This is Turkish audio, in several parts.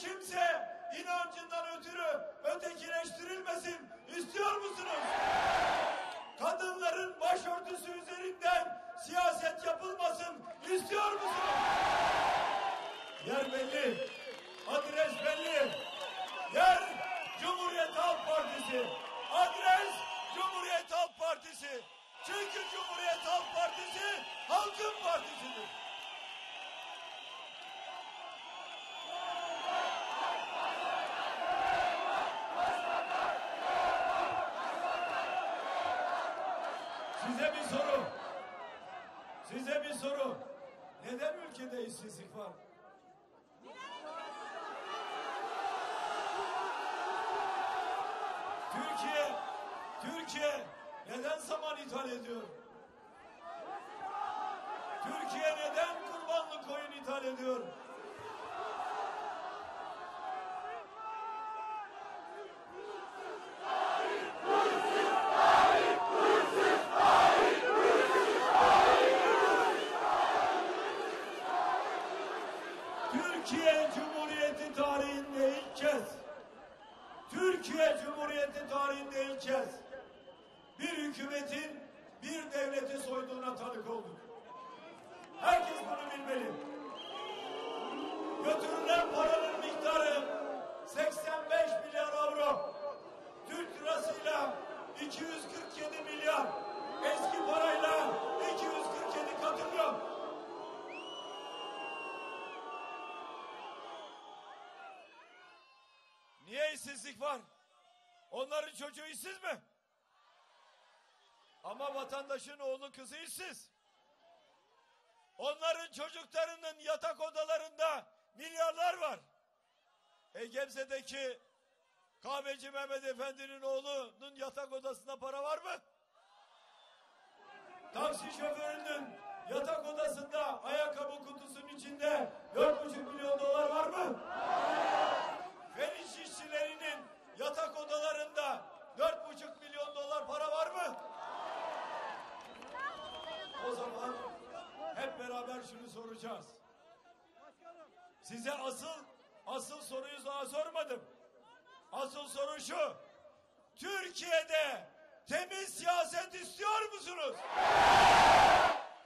Kimse inancından ötürü ötekileştirilmesin. İstiyor musunuz? Kadınların başörtüsü üzerinden siyaset yapılmasın. İstiyor musunuz? Yer belli. Adres belli. Yer Cumhuriyet Halk Partisi. Adres Cumhuriyet Halk Partisi. Çünkü Cumhuriyet Halk Partisi halkın partisidir. Size bir soru. Size bir soru. Neden ülkede işsizlik var? Türkiye, Türkiye neden saman ithal ediyor? Türkiye neden kurbanlık koyun ithal ediyor? 247 milyar. Eski parayla 247 katılıyor. Niye işsizlik var? Onların çocuğu işsiz mi? Ama vatandaşın oğlu kızı işsiz. Onların çocuklarının yatak odalarında milyarlar var. E kahveci Mehmet Efendi'nin oğlunun yatak odasında para var mı? Taksi şoförünün yatak odasında ayakkabı kutusunun içinde dört buçuk milyon dolar var mı? Fen iş işçilerinin yatak odalarında dört buçuk milyon dolar para var mı? O zaman hep beraber şunu soracağız. Size asıl asıl soruyu daha sormadım. Asıl soru şu. Türkiye'de temiz siyaset istiyor musunuz?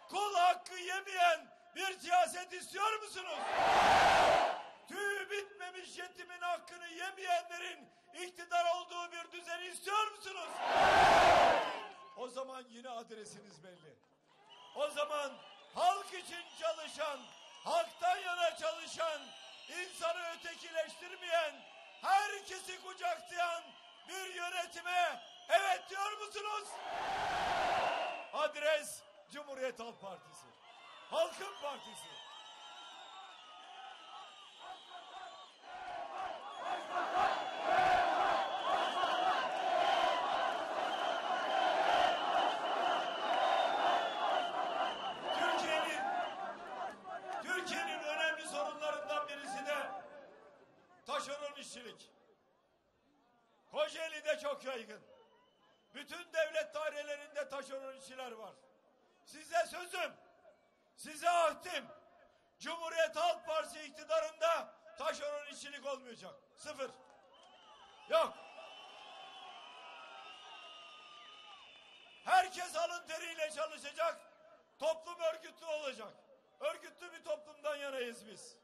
Kul hakkı yemeyen bir siyaset istiyor musunuz? Tüy bitmemiş yetimin hakkını yemeyenlerin iktidar olduğu bir düzeni istiyor musunuz? O zaman yine adresiniz belli. O zaman halk için çalışan, halktan yana çalışan, insanı ötekileştirmeyen, herkesi kucaklayan bir yönetime evet diyor musunuz? Adres Cumhuriyet Halk Partisi. Halkın Partisi. Türkiye'nin Türkiye'nin önemli sorunlarından birisi de taşeron işçilik. Kocaeli'de çok yaygın. Bütün devlet dairelerinde işçiler var. Size sözüm, size ahdim. Cumhuriyet Halk Partisi iktidarında taşeron işçilik olmayacak. Sıfır. Yok. Herkes alın teriyle çalışacak. Toplum örgütlü olacak. Örgütlü bir toplumdan yanayız biz.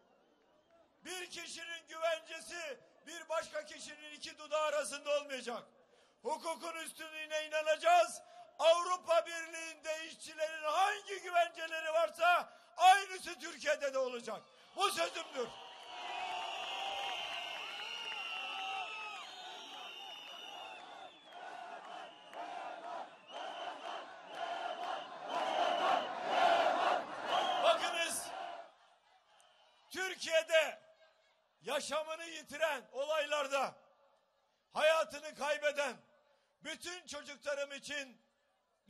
Bir kişinin güvencesi bir başka kişinin iki dudağı arasında olmayacak. Hukukun üstünlüğüne inanacağız. Avrupa Birliği'nde işçilerin hangi güvenceleri varsa aynısı Türkiye'de de olacak. Bu sözümdür. Bakınız Türkiye'de yaşamını yitiren olaylarda hayatını kaybeden bütün çocuklarım için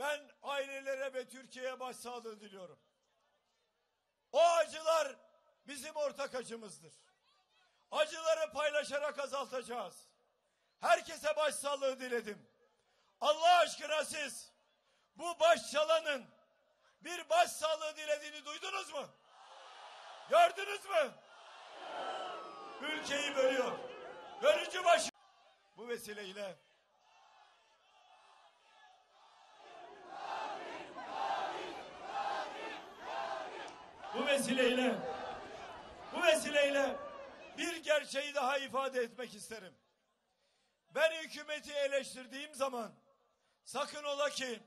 ben ailelere ve Türkiye'ye başsağlığı diliyorum. O acılar bizim ortak acımızdır. Acıları paylaşarak azaltacağız. Herkese başsağlığı diledim. Allah aşkına siz bu başçalanın bir başsağlığı dilediğini duydunuz mu? Gördünüz mü? ülkeyi bölüyor. Bölücü başı. Bu vesileyle bu vesileyle bu vesileyle bir gerçeği daha ifade etmek isterim. Ben hükümeti eleştirdiğim zaman sakın ola ki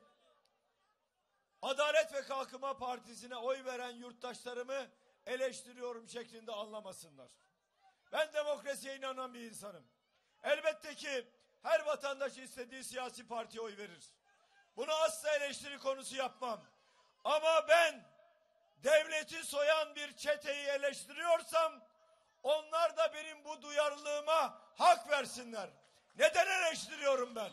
Adalet ve Kalkınma Partisi'ne oy veren yurttaşlarımı eleştiriyorum şeklinde anlamasınlar. Ben demokrasiye inanan bir insanım. Elbette ki her vatandaş istediği siyasi partiye oy verir. Bunu asla eleştiri konusu yapmam. Ama ben devleti soyan bir çeteyi eleştiriyorsam onlar da benim bu duyarlılığıma hak versinler. Neden eleştiriyorum ben?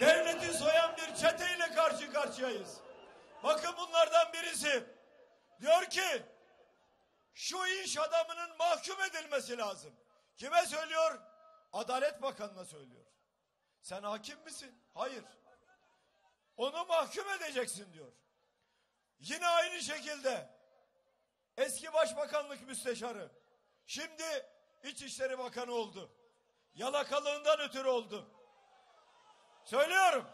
Devleti soyan bir çeteyle karşı karşıyayız. Bakın bunlardan birisi diyor ki şu iş adamının mahkum edilmesi lazım. Kime söylüyor? Adalet Bakanı'na söylüyor. Sen hakim misin? Hayır. Onu mahkum edeceksin diyor. Yine aynı şekilde eski başbakanlık müsteşarı şimdi İçişleri Bakanı oldu. Yalakalığından ötürü oldu. Söylüyorum.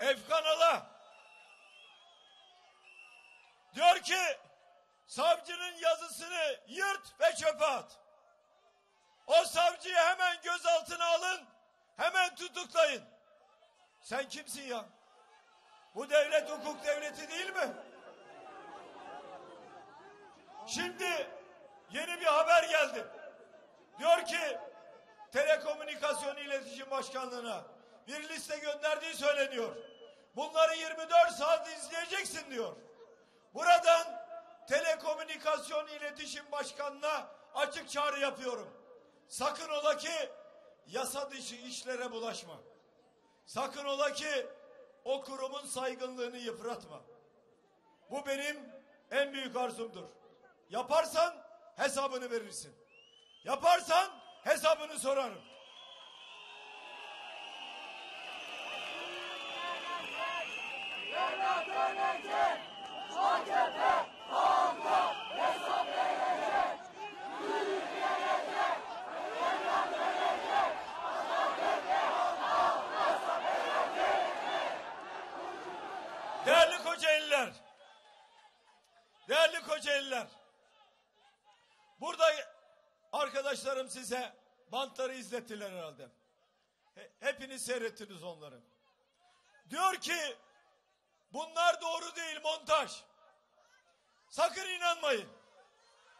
Efkan Ala diyor ki savcının yazısını yırt ve çöpe at. O savcıyı hemen gözaltına alın, hemen tutuklayın. Sen kimsin ya? Bu devlet hukuk devleti değil mi? Şimdi yeni bir haber geldi. Diyor ki Telekomünikasyon İletişim Başkanlığı'na bir liste gönderdiği söyleniyor. Bunları 24 saat izleyeceksin diyor. Buradan Telekomünikasyon İletişim Başkanı'na açık çağrı yapıyorum. Sakın ola ki yasa dışı işlere bulaşma. Sakın ola ki o kurumun saygınlığını yıpratma. Bu benim en büyük arzumdur. Yaparsan hesabını verirsin. Yaparsan hesabını sorarım. Değerli Kocaeliler, değerli Kocaeliler, burada arkadaşlarım size bantları izlettiler herhalde. He- Hepiniz seyrettiniz onları. Diyor ki bunlar doğru değil montaj. Sakın inanmayın.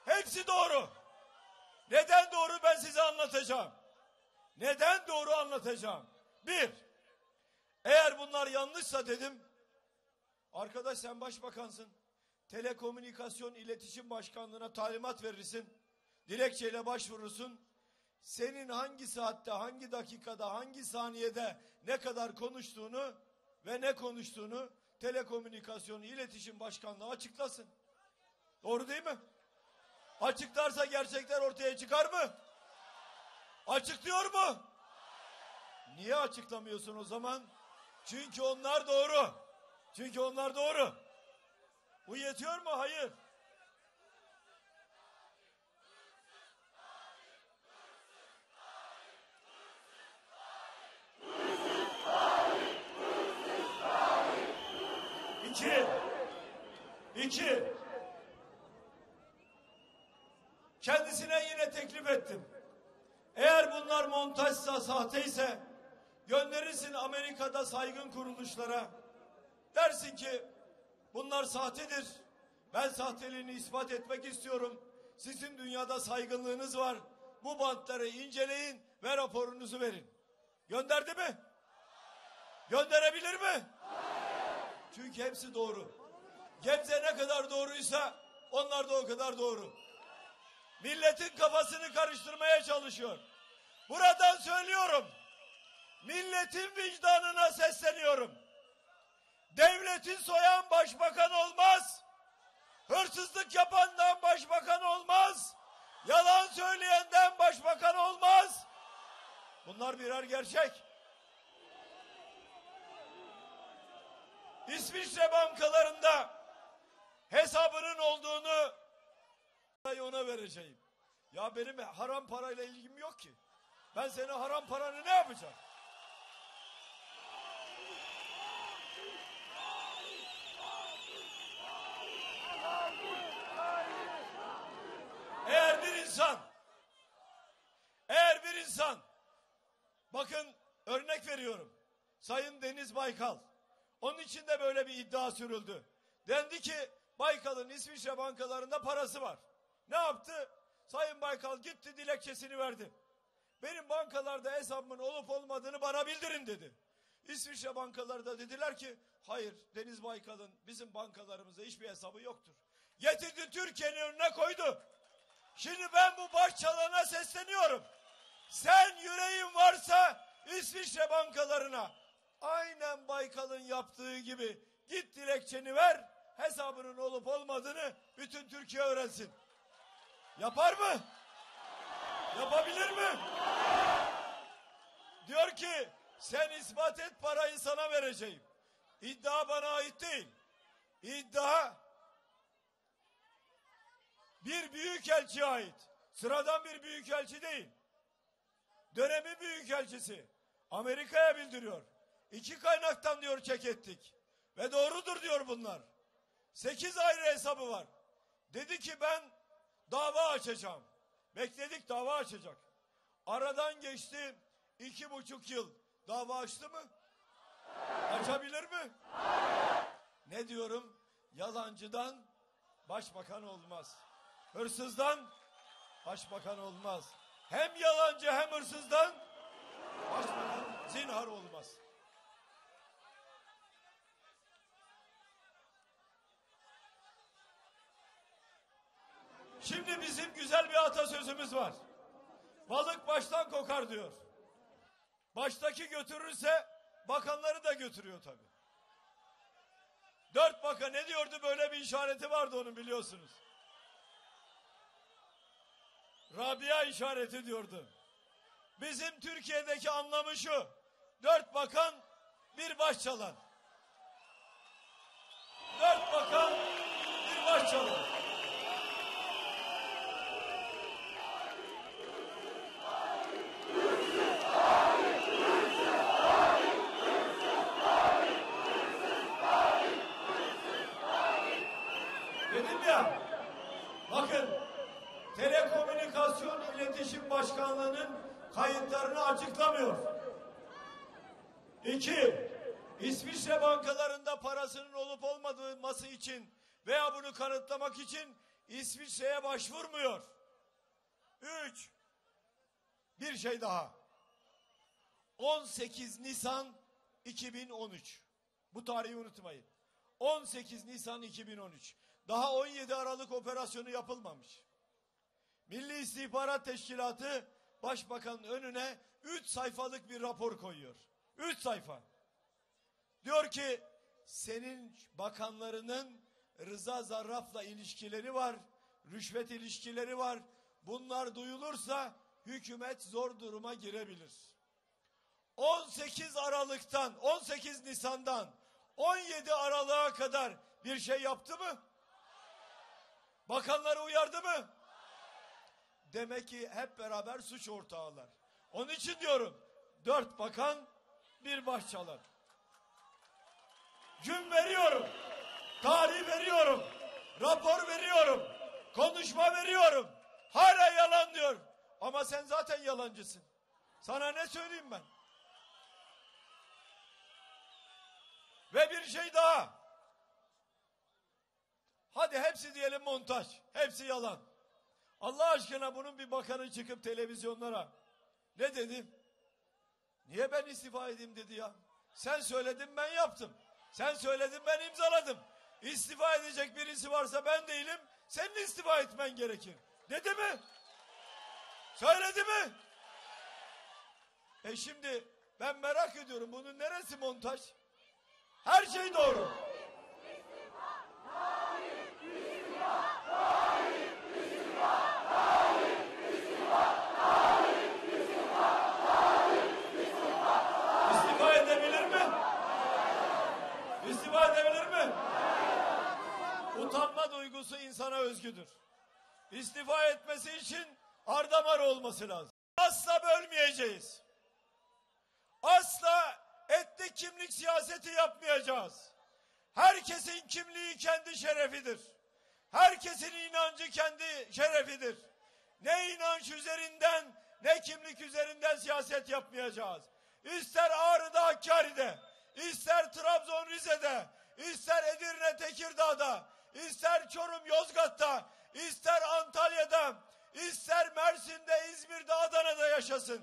Hepsi doğru. Neden doğru ben size anlatacağım. Neden doğru anlatacağım. Bir, eğer bunlar yanlışsa dedim, arkadaş sen başbakansın. Telekomünikasyon İletişim Başkanlığı'na talimat verirsin. Dilekçeyle başvurursun. Senin hangi saatte, hangi dakikada, hangi saniyede ne kadar konuştuğunu ve ne konuştuğunu Telekomünikasyon İletişim Başkanlığı açıklasın. Doğru değil mi? Açıklarsa gerçekler ortaya çıkar mı? Açıklıyor mu? Niye açıklamıyorsun o zaman? Çünkü onlar doğru. Çünkü onlar doğru. Bu yetiyor mu? Hayır. İki. İki. Kendisine yine teklif ettim. Eğer bunlar montajsa, sahteyse gönderirsin Amerika'da saygın kuruluşlara. Dersin ki bunlar sahtedir. Ben sahteliğini ispat etmek istiyorum. Sizin dünyada saygınlığınız var. Bu bantları inceleyin ve raporunuzu verin. Gönderdi mi? Gönderebilir mi? Çünkü hepsi doğru. Gebze ne kadar doğruysa onlar da o kadar doğru. Milletin kafasını karıştırmaya çalışıyor. Buradan söylüyorum. Milletin vicdanına sesleniyorum. Devletin soyan başbakan olmaz. Hırsızlık yapandan başbakan olmaz. Yalan söyleyenden başbakan olmaz. Bunlar birer gerçek. İsviçre bankalarında hesabının olduğunu ona vereceğim. Ya benim haram parayla ilgim yok ki. Ben senin haram paranı ne yapacağım? Eğer bir insan eğer bir insan bakın örnek veriyorum. Sayın Deniz Baykal onun için de böyle bir iddia sürüldü. Dendi ki Baykal'ın İsviçre bankalarında parası var. Ne yaptı? Sayın Baykal gitti dilekçesini verdi. Benim bankalarda hesabımın olup olmadığını bana bildirin dedi. İsviçre bankaları da dediler ki hayır Deniz Baykal'ın bizim bankalarımızda hiçbir hesabı yoktur. Getirdi Türkiye'nin önüne koydu. Şimdi ben bu başçalana sesleniyorum. Sen yüreğin varsa İsviçre bankalarına aynen Baykal'ın yaptığı gibi git dilekçeni ver hesabının olup olmadığını bütün Türkiye öğrensin. Yapar mı? Yapabilir mi? Diyor ki sen ispat et parayı sana vereceğim. İddia bana ait değil. İddia bir büyükelçiye ait. Sıradan bir büyükelçi değil. Dönemi büyükelçisi. Amerika'ya bildiriyor. İki kaynaktan diyor çek ettik. Ve doğrudur diyor bunlar. Sekiz ayrı hesabı var. Dedi ki ben dava açacağım. Bekledik dava açacak. Aradan geçti iki buçuk yıl. Dava açtı mı? Açabilir mi? Ne diyorum? Yalancıdan başbakan olmaz. Hırsızdan başbakan olmaz. Hem yalancı hem hırsızdan başbakan zinhar olmaz. Şimdi bizim güzel bir atasözümüz var. Balık baştan kokar diyor. Baştaki götürürse bakanları da götürüyor tabii. Dört bakan ne diyordu böyle bir işareti vardı onun biliyorsunuz. Rabia işareti diyordu. Bizim Türkiye'deki anlamı şu. Dört bakan bir baş çalan. Dört bakan bir baş çalan. Dedim ya, bakın Telekomünikasyon İletişim Başkanlığı'nın kayıtlarını açıklamıyor. İki, İsviçre bankalarında parasının olup olmaması için veya bunu kanıtlamak için İsviçre'ye başvurmuyor. Üç, bir şey daha. 18 Nisan 2013. Bu tarihi unutmayın. 18 Nisan 2013. Daha 17 Aralık operasyonu yapılmamış. Milli İstihbarat Teşkilatı Başbakanın önüne 3 sayfalık bir rapor koyuyor. 3 sayfa. Diyor ki senin bakanlarının Rıza Zarraf'la ilişkileri var, rüşvet ilişkileri var. Bunlar duyulursa hükümet zor duruma girebilir. 18 Aralık'tan, 18 Nisan'dan 17 Aralık'a kadar bir şey yaptı mı? Bakanları uyardı mı? Demek ki hep beraber suç ortağılar. Onun için diyorum dört bakan bir baş çalar. Gün veriyorum. Tarih veriyorum. Rapor veriyorum. Konuşma veriyorum. Hala yalan diyor. Ama sen zaten yalancısın. Sana ne söyleyeyim ben? Ve bir şey daha. Hadi hepsi diyelim montaj. Hepsi yalan. Allah aşkına bunun bir bakanı çıkıp televizyonlara ne dedi? Niye ben istifa edeyim dedi ya. Sen söyledin ben yaptım. Sen söyledin ben imzaladım. İstifa edecek birisi varsa ben değilim. Senin istifa etmen gerekir. Dedi mi? Söyledi mi? E şimdi ben merak ediyorum bunun neresi montaj? Her şey doğru. İstifa edebilir mi? Utanma duygusu insana özgüdür. İstifa etmesi için ardamar olması lazım. Asla bölmeyeceğiz. Asla etnik kimlik siyaseti yapmayacağız. Herkesin kimliği kendi şerefidir. Herkesin inancı kendi şerefidir. Ne inanç üzerinden ne kimlik üzerinden siyaset yapmayacağız. İster Ağrı'da Hakkari'de, ister Trabzon Rize'de, ister Edirne Tekirdağ'da, ister Çorum Yozgat'ta, ister Antalya'da, ister Mersin'de, İzmir'de, Adana'da yaşasın.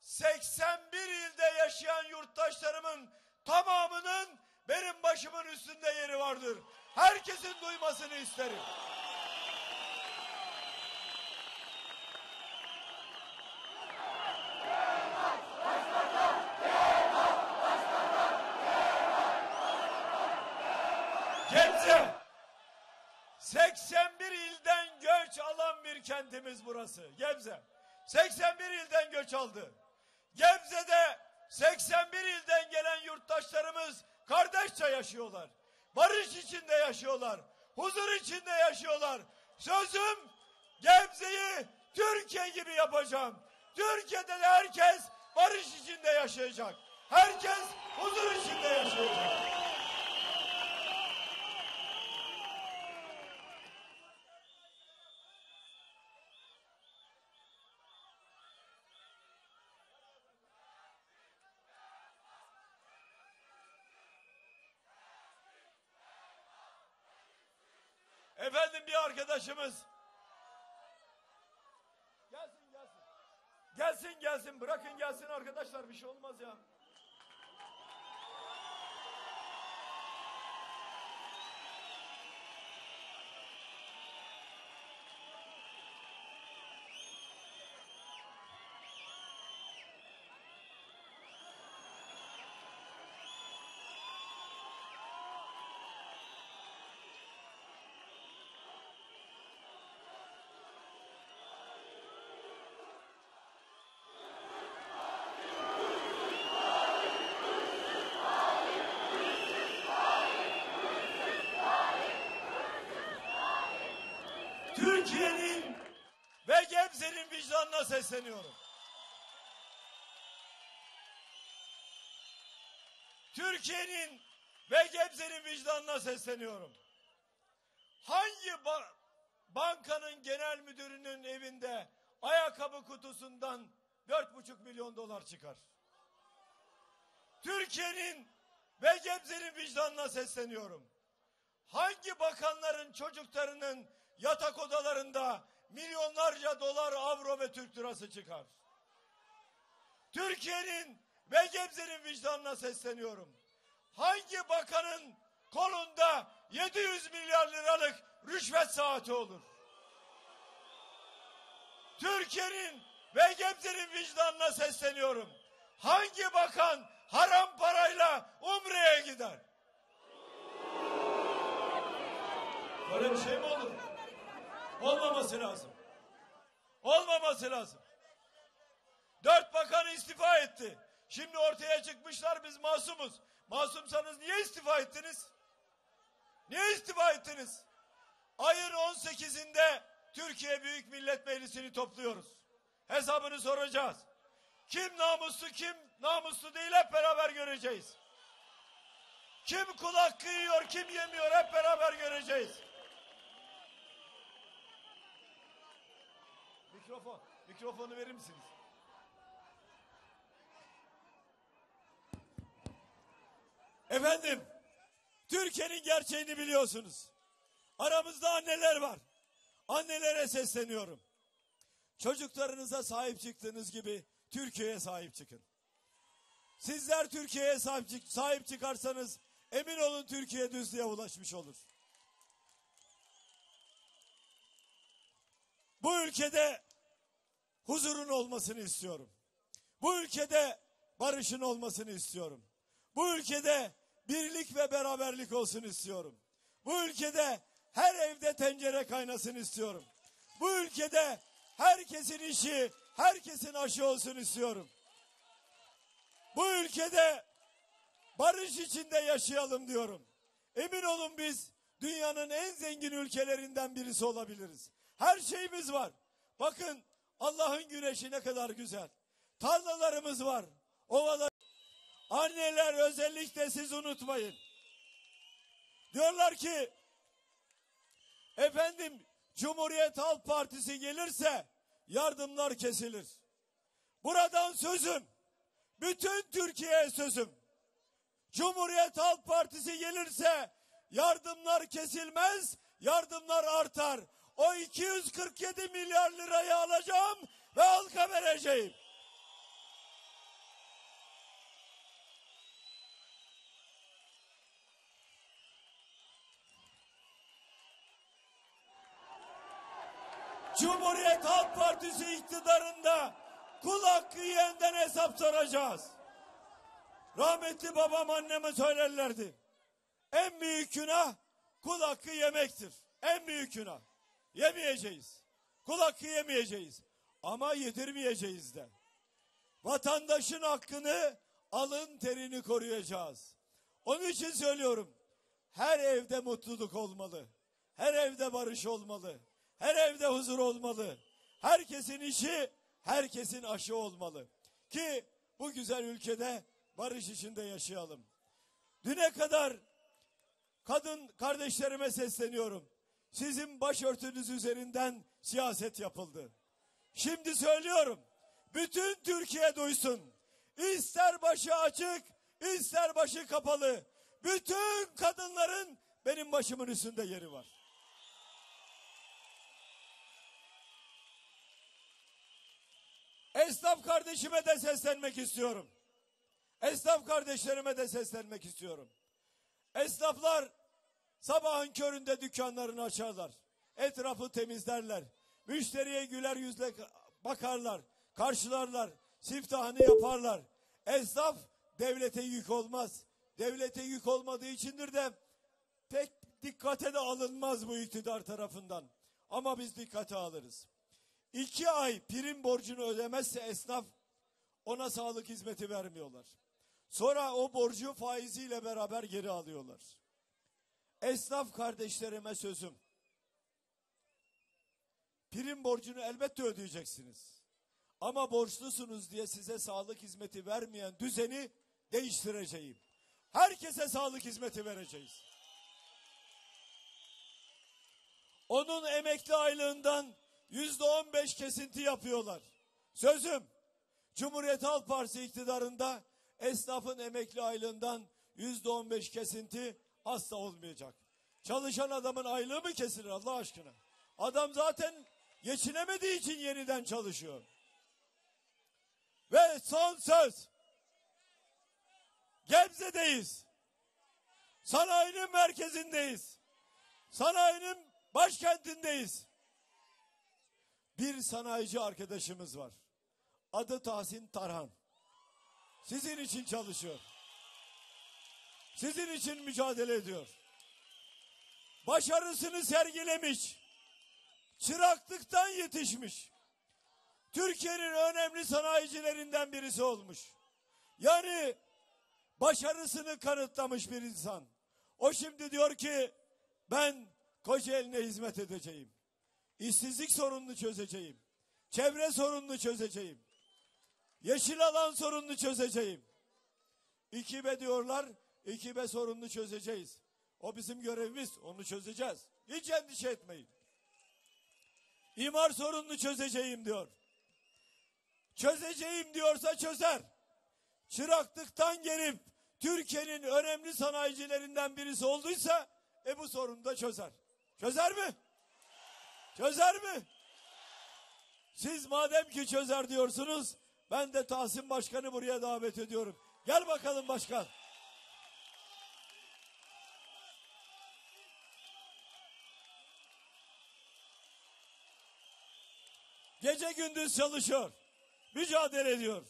81 ilde yaşayan yurttaşlarımın tamamının benim başımın üstünde yeri vardır. Herkesin duymasını isterim. Gebze 81 ilden göç alan bir burası. Gebze. 81 ilden göç aldı. Gebze'de 81 ilden gelen yurttaşlarımız kardeşçe yaşıyorlar. Barış içinde yaşıyorlar. Huzur içinde yaşıyorlar. Sözüm Gebze'yi Türkiye gibi yapacağım. Türkiye'de de herkes barış içinde yaşayacak. Herkes huzur içinde yaşayacak. Efendim bir arkadaşımız. Gelsin gelsin. Gelsin gelsin bırakın gelsin arkadaşlar bir şey olmaz ya. Türkiye'nin ve Gebze'nin vicdanına sesleniyorum. Türkiye'nin ve Gebze'nin vicdanına sesleniyorum. Hangi ba- bankanın genel müdürünün evinde ayakkabı kutusundan dört buçuk milyon dolar çıkar? Türkiye'nin ve Gebze'nin vicdanına sesleniyorum. Hangi bakanların çocuklarının yatak odalarında milyonlarca dolar, avro ve Türk lirası çıkar? Türkiye'nin ve Gebze'nin vicdanına sesleniyorum. Hangi bakanın kolunda 700 milyar liralık rüşvet saati olur? Türkiye'nin ve Gebze'nin vicdanına sesleniyorum. Hangi bakan haram parayla Umre'ye gider? Böyle bir şey mi olur? Olmaması lazım. Olmaması lazım. Dört bakan istifa etti. Şimdi ortaya çıkmışlar biz masumuz. Masumsanız niye istifa ettiniz? Niye istifa ettiniz? Ayın 18'inde Türkiye Büyük Millet Meclisi'ni topluyoruz. Hesabını soracağız. Kim namuslu kim namuslu değil hep beraber göreceğiz. Kim kul hakkı yiyor kim yemiyor hep beraber göreceğiz. Mikrofon. Mikrofonu verir misiniz? Efendim, Türkiye'nin gerçeğini biliyorsunuz. Aramızda anneler var. Annelere sesleniyorum. Çocuklarınıza sahip çıktığınız gibi Türkiye'ye sahip çıkın. Sizler Türkiye'ye sahip, çık- sahip çıkarsanız emin olun Türkiye düzlüğe ulaşmış olur. Bu ülkede huzurun olmasını istiyorum. Bu ülkede barışın olmasını istiyorum. Bu ülkede birlik ve beraberlik olsun istiyorum. Bu ülkede her evde tencere kaynasın istiyorum. Bu ülkede herkesin işi, herkesin aşı olsun istiyorum. Bu ülkede barış içinde yaşayalım diyorum. Emin olun biz dünyanın en zengin ülkelerinden birisi olabiliriz. Her şeyimiz var. Bakın Allah'ın güneşi ne kadar güzel. Tarlalarımız var. Ovalar. Anneler özellikle siz unutmayın. Diyorlar ki efendim Cumhuriyet Halk Partisi gelirse yardımlar kesilir. Buradan sözüm bütün Türkiye'ye sözüm. Cumhuriyet Halk Partisi gelirse yardımlar kesilmez, yardımlar artar. O 247 milyar lirayı alacağım ve halka vereceğim. Cumhuriyet Halk Partisi iktidarında kul hakkı yiyenden hesap soracağız. Rahmetli babam anneme söylerlerdi. En büyük günah kul hakkı yemektir. En büyük günah. Yemeyeceğiz. Kul hakkı yemeyeceğiz. Ama yedirmeyeceğiz de. Vatandaşın hakkını alın terini koruyacağız. Onun için söylüyorum. Her evde mutluluk olmalı. Her evde barış olmalı. Her evde huzur olmalı. Herkesin işi, herkesin aşı olmalı. Ki bu güzel ülkede barış içinde yaşayalım. Düne kadar kadın kardeşlerime sesleniyorum. Sizin başörtünüz üzerinden siyaset yapıldı. Şimdi söylüyorum. Bütün Türkiye duysun. İster başı açık, ister başı kapalı. Bütün kadınların benim başımın üstünde yeri var. Esnaf kardeşime de seslenmek istiyorum. Esnaf kardeşlerime de seslenmek istiyorum. Esnaflar sabahın köründe dükkanlarını açarlar. Etrafı temizlerler. Müşteriye güler yüzle bakarlar. Karşılarlar. Siftahını yaparlar. Esnaf devlete yük olmaz. Devlete yük olmadığı içindir de pek dikkate de alınmaz bu iktidar tarafından. Ama biz dikkate alırız. İki ay prim borcunu ödemezse esnaf ona sağlık hizmeti vermiyorlar. Sonra o borcu faiziyle beraber geri alıyorlar. Esnaf kardeşlerime sözüm. Prim borcunu elbette ödeyeceksiniz. Ama borçlusunuz diye size sağlık hizmeti vermeyen düzeni değiştireceğim. Herkese sağlık hizmeti vereceğiz. Onun emekli aylığından yüzde on beş kesinti yapıyorlar. Sözüm Cumhuriyet Halk Partisi iktidarında esnafın emekli aylığından yüzde on beş kesinti asla olmayacak. Çalışan adamın aylığı mı kesilir Allah aşkına? Adam zaten geçinemediği için yeniden çalışıyor. Ve son söz. Gebze'deyiz. Sanayinin merkezindeyiz. Sanayinin başkentindeyiz. Bir sanayici arkadaşımız var. Adı Tahsin Tarhan. Sizin için çalışıyor. Sizin için mücadele ediyor. Başarısını sergilemiş. Çıraklıktan yetişmiş. Türkiye'nin önemli sanayicilerinden birisi olmuş. Yani başarısını kanıtlamış bir insan. O şimdi diyor ki ben Kocaeli'ne hizmet edeceğim. İşsizlik sorununu çözeceğim. Çevre sorununu çözeceğim. Yeşil alan sorununu çözeceğim. İkibe diyorlar, ikibe sorununu çözeceğiz. O bizim görevimiz, onu çözeceğiz. Hiç endişe etmeyin. İmar sorununu çözeceğim diyor. Çözeceğim diyorsa çözer. Çıraklıktan gelip Türkiye'nin önemli sanayicilerinden birisi olduysa e bu sorunu da çözer. Çözer mi? Çözer mi? Siz madem ki çözer diyorsunuz ben de Tahsin Başkan'ı buraya davet ediyorum. Gel bakalım başkan. Gece gündüz çalışıyor. Mücadele ediyor.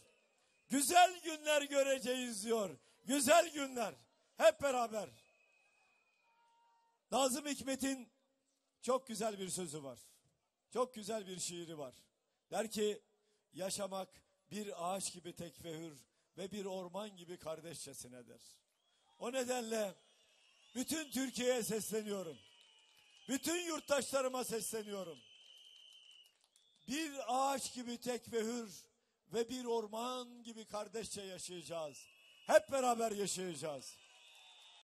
Güzel günler göreceğiz diyor. Güzel günler. Hep beraber. Nazım Hikmet'in çok güzel bir sözü var. Çok güzel bir şiiri var. Der ki yaşamak bir ağaç gibi tekfehür ve bir orman gibi kardeşçesinedir. O nedenle bütün Türkiye'ye sesleniyorum. Bütün yurttaşlarıma sesleniyorum. Bir ağaç gibi tek ve hür ve bir orman gibi kardeşçe yaşayacağız. Hep beraber yaşayacağız.